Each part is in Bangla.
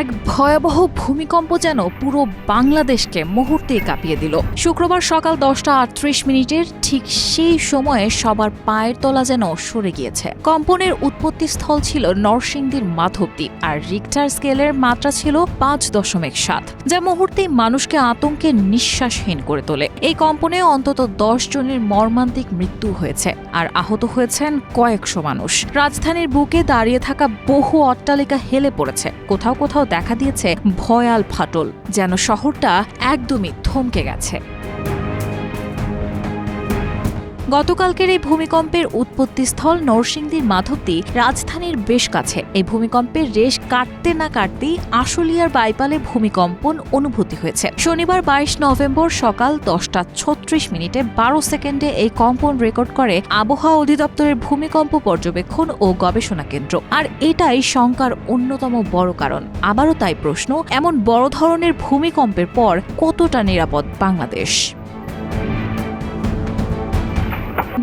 এক ভয়াবহ ভূমিকম্প যেন পুরো বাংলাদেশকে মুহূর্তে কাঁপিয়ে দিল। শুক্রবার সকাল দশটা আটত্রিশ মিনিটের ঠিক সেই সময়ে সবার পায়ের তলা যেন সরে গিয়েছে। কম্পনের উৎপত্তি স্থল ছিল নরসিংদীর মাধবদ্বীপ আর রিক্টার স্কেলের মাত্রা ছিল পাঁচ দশমিক সাত, যা মুহূর্তেই মানুষকে আতঙ্কে নিঃশ্বাসহীন করে তোলে। এই কম্পনে অন্তত দশ জনের মর্মান্তিক মৃত্যু হয়েছে আর আহত হয়েছেন কয়েকশো মানুষ। রাজধানীর বুকে দাঁড়িয়ে থাকা বহু অট্টালিকা হেলে পড়েছে। কোথাও কোথাও দেখা দিয়েছে ভয়াল ফাটল যেন শহরটা একদমই থমকে গেছে। গতকালকের এই ভূমিকম্পের উৎপত্তিস্থল নরসিংদীর মাধবদী রাজধানীর বেশ কাছে। এই ভূমিকম্পের রেশ কাটতে না কাটতেই আশুলিয়ার বাইপালে ভূমিকম্পন অনুভূতি হয়েছে। শনিবার বাইশ নভেম্বর সকাল দশটা ছত্রিশ মিনিটে বারো সেকেন্ডে এই কম্পন রেকর্ড করে আবহাওয়া অধিদপ্তরের ভূমিকম্প পর্যবেক্ষণ ও গবেষণা কেন্দ্র। আর এটাই শঙ্কার অন্যতম বড় কারণ। আবারও তাই প্রশ্ন, এমন বড় ধরনের ভূমিকম্পের পর কতটা নিরাপদ বাংলাদেশ?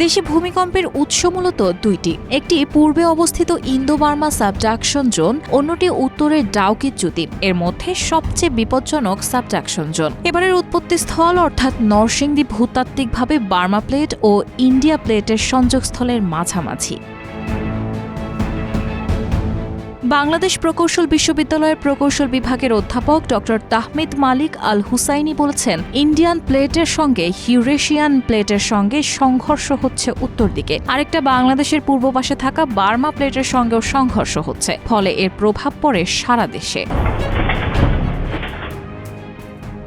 দেশে ভূমিকম্পের উৎস মূলত দুইটি। একটি পূর্বে অবস্থিত ইন্দো বার্মা সাবডাকশন জোন, অন্যটি উত্তরের ডাউকি চ্যুতি। এর মধ্যে সবচেয়ে বিপজ্জনক সাবডাকশন জোন। এবারের উৎপত্তি স্থল অর্থাৎ নরসিংদী ভূতাত্ত্বিকভাবে বার্মা প্লেট ও ইন্ডিয়া প্লেটের সংযোগস্থলের মাঝামাঝি। বাংলাদেশ প্রকৌশল বিশ্ববিদ্যালয়ের প্রকৌশল বিভাগের অধ্যাপক ডক্টর তাহমিদ মালিক আল হুসাইনি বলেছেন, ইন্ডিয়ান প্লেটের সঙ্গে ইউরেশিয়ান প্লেটের সঙ্গে সংঘর্ষ হচ্ছে উত্তর দিকে। আরেকটা বাংলাদেশের পূর্ব পাশে থাকা বার্মা প্লেটের সঙ্গেও সংঘর্ষ হচ্ছে, ফলে এর প্রভাব পড়ে সারা দেশে।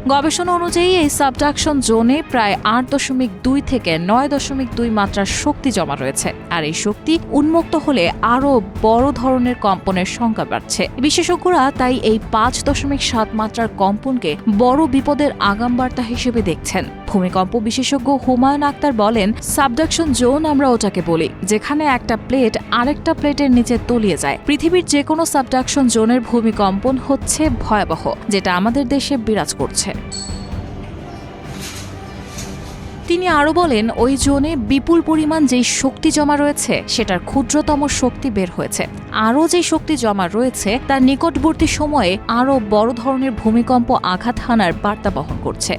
গবেষণা অনুযায়ী এই সাবডাকশন জোনে প্রায় আট দশমিক দুই থেকে নয় দশমিক দুই মাত্রার শক্তি জমা রয়েছে। আর এই শক্তি উন্মুক্ত হলে আরও বড় ধরনের কম্পনের সংখ্যা বাড়ছে। বিশেষজ্ঞরা তাই এই পাঁচ দশমিক সাত মাত্রার কম্পনকে বড় বিপদের আগাম বার্তা হিসেবে দেখছেন। ভূমিকম্প বিশেষজ্ঞ হুমায়ুন আক্তার বলেন, সাবডাকশন জোন আমরা ওটাকে বলি, যেখানে একটা প্লেট আরেকটা প্লেটের নিচে তলিয়ে যায়। পৃথিবীর যে কোনো সাবডাকশন জোনের ভূমিকম্পন হচ্ছে ভয়াবহ, যেটা আমাদের দেশে বিরাজ করছে। তিনি আরও বলেন, ওই জোনে বিপুল পরিমাণ যেই শক্তি জমা রয়েছে, সেটার ক্ষুদ্রতম শক্তি বের হয়েছে। আরও যে শক্তি জমা রয়েছে, তার নিকটবর্তী সময়ে আরও বড় ধরনের ভূমিকম্প আঘাত হানার বার্তা বহন করছে।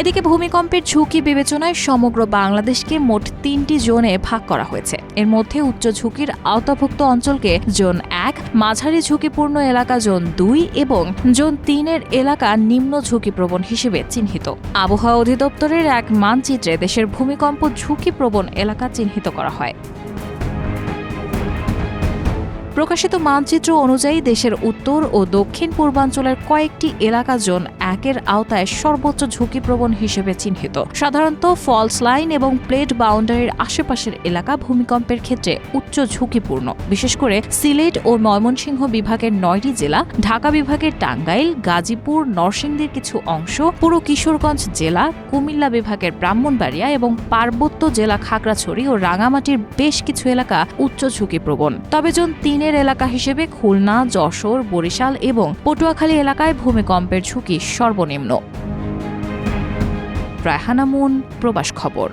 এদিকে ভূমিকম্পের ঝুঁকি বিবেচনায় সমগ্র বাংলাদেশকে মোট তিনটি জোনে ভাগ করা হয়েছে। এর মধ্যে উচ্চ ঝুঁকির আওতাভুক্ত অঞ্চলকে জোন এক, মাঝারি ঝুঁকিপূর্ণ এলাকা জোন দুই এবং জোন তিনের এলাকা নিম্ন ঝুঁকিপ্রবণ হিসেবে চিহ্নিত। আবহাওয়া অধিদপ্তরের এক মানচিত্রে দেশের ভূমিকম্প ঝুঁকিপ্রবণ এলাকা চিহ্নিত করা হয়। প্রকাশিত মানচিত্র অনুযায়ী দেশের উত্তর ও দক্ষিণ পূর্বাঞ্চলের কয়েকটি এলাকা জোন একের আওতায় সর্বোচ্চ ঝুঁকিপ্রবণ হিসেবে চিহ্নিত। সাধারণত ফলস লাইন এবং প্লেট বাউন্ডারির আশেপাশের এলাকা ভূমিকম্পের ক্ষেত্রে উচ্চ ঝুঁকিপূর্ণ। বিশেষ করে সিলেট ও ময়মনসিংহ বিভাগের নয়টি জেলা, ঢাকা বিভাগের টাঙ্গাইল, গাজীপুর, নরসিংদীর কিছু অংশ, পুরো কিশোরগঞ্জ জেলা, কুমিল্লা বিভাগের ব্রাহ্মণবাড়িয়া এবং পার্বত্য জেলা খাগড়াছড়ি ও রাঙামাটির বেশ কিছু এলাকা উচ্চ ঝুঁকিপ্রবণ। তবে জোন তিনের এলাকা হিসেবে খুলনা, যশোর, বরিশাল এবং পটুয়াখালী এলাকায় ভূমিকম্পের ঝুঁকি সর্বনিম্ন। রায়হানা মুন, প্রবাস খবর।